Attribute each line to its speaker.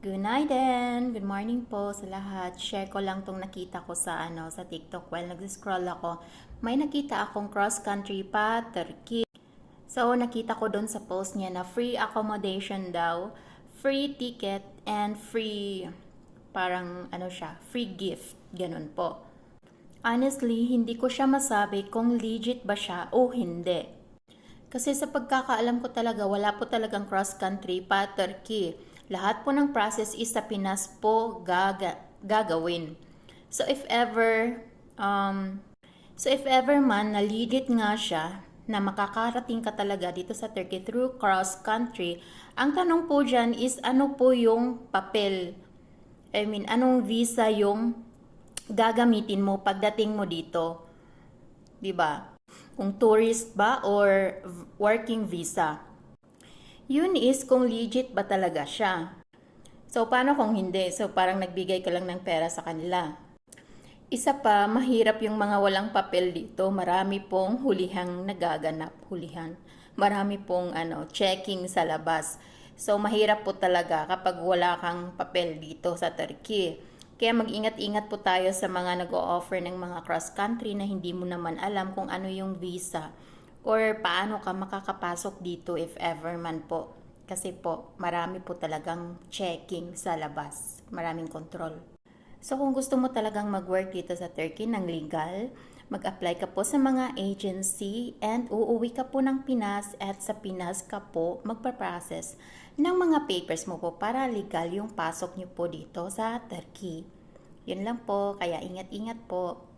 Speaker 1: Good night then. Good morning po sa lahat. Share ko lang tong nakita ko sa ano sa TikTok while nag-scroll ako. May nakita akong cross country pa Turkey. So nakita ko doon sa post niya na free accommodation daw, free ticket and free parang ano siya, free gift, ganun po. Honestly, hindi ko siya masabi kung legit ba siya o hindi. Kasi sa pagkakaalam ko talaga, wala po talagang cross country pa Turkey. Lahat po ng process is sa Pinas po gaga, gagawin. So if ever, um, so if ever man na legit nga siya, na makakarating ka talaga dito sa Turkey through cross country, ang tanong po dyan is ano po yung papel? I mean, anong visa yung gagamitin mo pagdating mo dito? 'Di ba? Kung tourist ba or working visa. Yun is kung legit ba talaga siya. So, paano kung hindi? So, parang nagbigay ka lang ng pera sa kanila. Isa pa, mahirap yung mga walang papel dito. Marami pong hulihang nagaganap. Hulihan. Marami pong ano, checking sa labas. So, mahirap po talaga kapag wala kang papel dito sa Turkey. Kaya mag-ingat-ingat po tayo sa mga nag-o-offer ng mga cross-country na hindi mo naman alam kung ano yung visa or paano ka makakapasok dito if ever man po. Kasi po, marami po talagang checking sa labas. Maraming control. So kung gusto mo talagang mag-work dito sa Turkey ng legal, mag-apply ka po sa mga agency and uuwi ka po ng Pinas at sa Pinas ka po magpa-process ng mga papers mo po para legal yung pasok nyo po dito sa Turkey. Yun lang po, kaya ingat-ingat po.